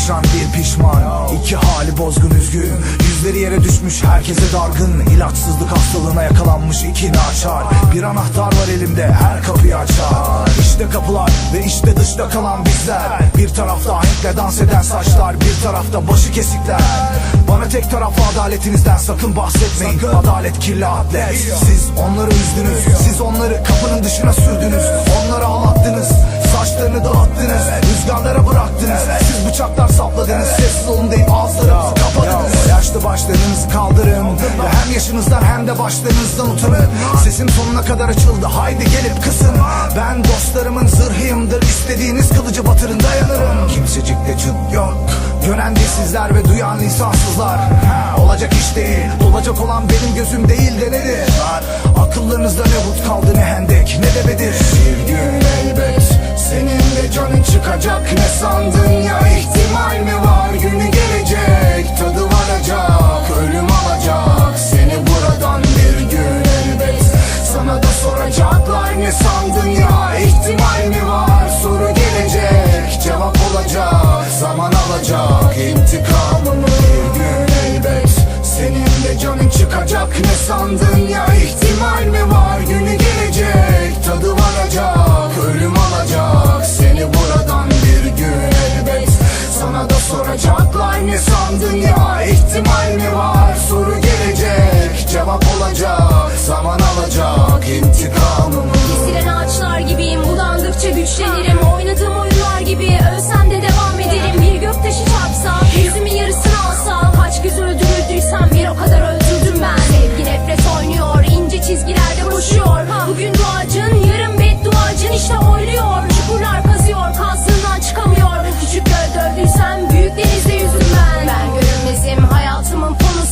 perişan bir pişman. İki hali bozgun üzgün. Yüzleri yere düşmüş herkese dargın. İlaçsızlık hastalığına yakalanmış iki naçar. Bir anahtar var elimde her kapıyı açar. İşte kapılar ve işte dışta kalan bizler. Bir tarafta ahenkle dans eden saçlar Bir tarafta başı kesikler. Bana tek taraflı adaletinizden sakın bahsetmeyin. Adalet kirli atlet. Siz onları üzdünüz. Siz onları kapının dışına sürdünüz. Onları ağlattınız. Saçlarını dağıttınız. Rüzgarlara bıraktınız sapladınız Sessiz olun deyip ağızlarınızı kapadınız Yaşlı başlarınızı kaldırın. Ve hem yaşınızdan hem de başlarınızdan utanın. Sesim sonuna kadar açıldı Haydi gelip kısın. Ben dostlarımın zırhıyımdır İstediğiniz kılıcı batırın dayanırım. Kimsecikte çıt yok. Gören dilsizler ve duyan lisansızlar Ha, Olacak iş değil Olacak olan benim gözüm değil de nedir? Akıllarınızda ne but kaldı ne hendek ne de bedir? Bir gün elbet senin de canın çıkacak. Ne sandın intikamımı Bir gün elbet. Senin de canın çıkacak. Ne sandın ya? İhtimal mi var günü gelecek? Tadı varacak ölüm alacak. Seni buradan bir gün elbet. Sana da soracaklar ne sandın ya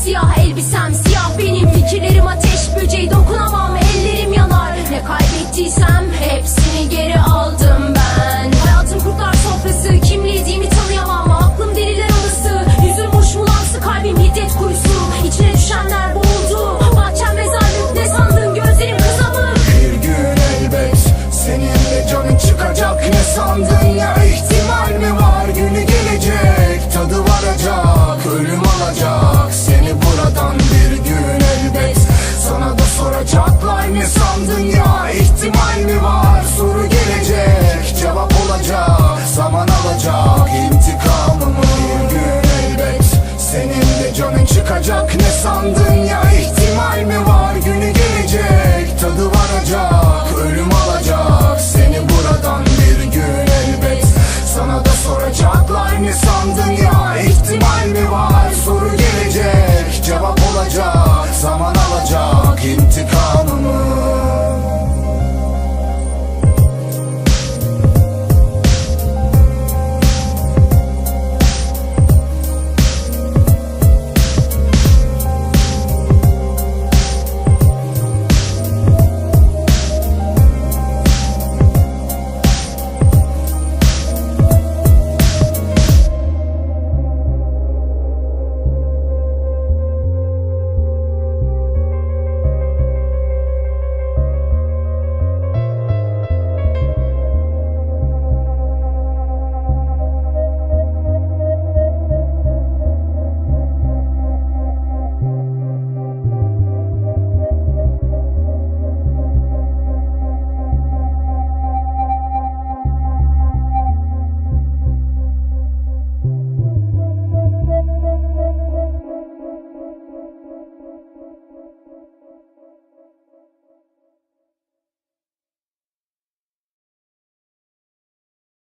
siyah elbisem dünya ihtimal mi var?